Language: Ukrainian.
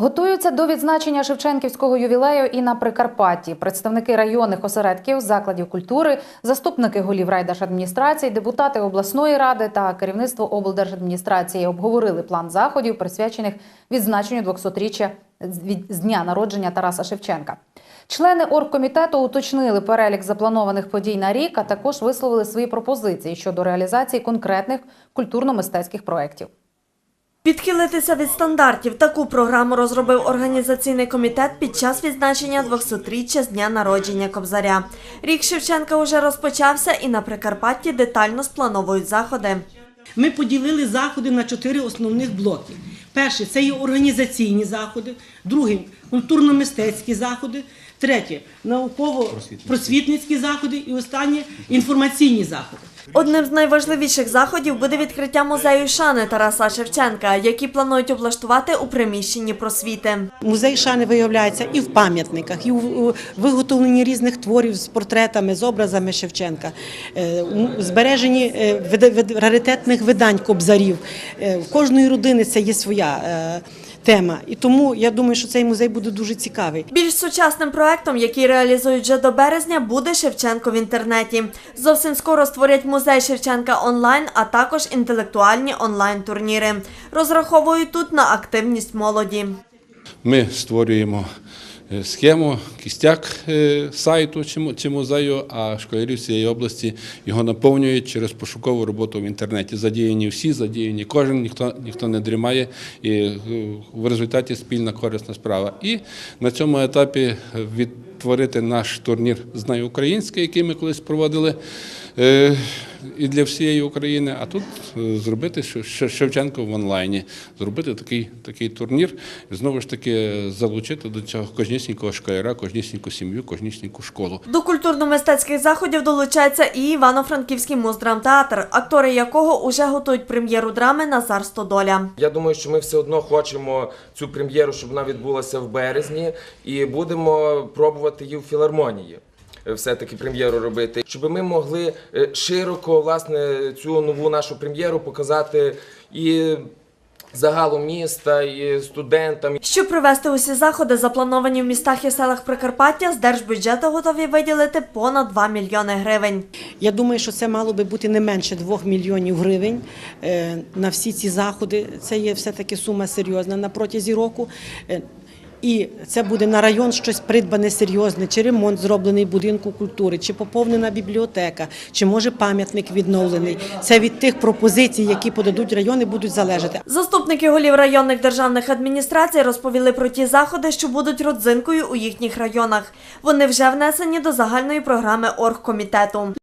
Готуються до відзначення Шевченківського ювілею і на Прикарпатті. Представники районних осередків, закладів культури, заступники голів райдержадміністрації, депутати обласної ради та керівництво облдержадміністрації обговорили план заходів, присвячених відзначенню 200-річчя з дня народження Тараса Шевченка. Члени оргкомітету уточнили перелік запланованих подій на рік, а також висловили свої пропозиції щодо реалізації конкретних культурно-мистецьких проєктів. Відхилитися від стандартів. Таку програму розробив організаційний комітет під час відзначення 200-річчя з дня народження Кобзаря. Рік Шевченка уже розпочався і на Прикарпатті детально сплановують заходи. Ми поділили заходи на чотири основних блоки. Перше це є організаційні заходи, друге культурно-мистецькі заходи, третє науково-просвітницькі заходи і останнє інформаційні заходи. Одним з найважливіших заходів буде відкриття музею шани Тараса Шевченка, який планують облаштувати у приміщенні просвіти. Музей шани виявляється і в пам'ятниках, і в виготовленні різних творів з портретами, з образами Шевченка, е, збереженні е, раритетних видань кобзарів. Е, В кожної родини це є своя тема. І тому я думаю, що цей музей буде дуже цікавий. Більш сучасним проектом, який реалізують вже до березня, буде Шевченко в інтернеті. Зовсім скоро створять музей Шевченка онлайн, а також інтелектуальні онлайн-турніри. Розраховують тут на активність молоді. Ми створюємо схему, кістяк е, сайту чи му- чи музею, а школярі цієї області його наповнюють через пошукову роботу в інтернеті. Задіяні всі, задіяні кожен, ніхто, ніхто не дрімає. І е, в результаті спільна корисна справа. І на цьому етапі відтворити наш турнір «Знай українське», який ми колись проводили. е, І для всієї України, а тут е, зробити Ше- Ше- Шевченко в онлайні, зробити такий, такий турнір, знову ж таки залучити до цього кожнісінького школяра, кожнісіньку сім'ю, кожнісіньку школу. До культурно-мистецьких заходів долучається і Івано-Франківський муздрамтеатр, актори якого уже готують прем'єру драми Назар Стодоля. Я думаю, що ми все одно хочемо цю прем'єру, щоб вона відбулася в березні, і будемо пробувати її в філармонії. е, Все-таки прем'єру робити, щоб ми могли е, широко власне цю нову нашу прем'єру показати і загалу міста, і студентам, Щоб провести усі заходи, заплановані в містах і селах Прикарпаття, з держбюджету готові виділити понад 2 мільйони гривень. Я думаю, що це мало би бути не менше 2 мільйонів гривень е, на всі ці заходи. Це є все-таки сума серйозна на протязі року. І це буде на район щось придбане серйозне, чи ремонт зроблений будинку культури, чи поповнена бібліотека, чи може пам'ятник відновлений. Це від тих пропозицій, які подадуть райони, будуть залежати. Заступники голів районних державних адміністрацій розповіли про ті заходи, що будуть родзинкою у їхніх районах. Вони вже внесені до загальної програми оргкомітету.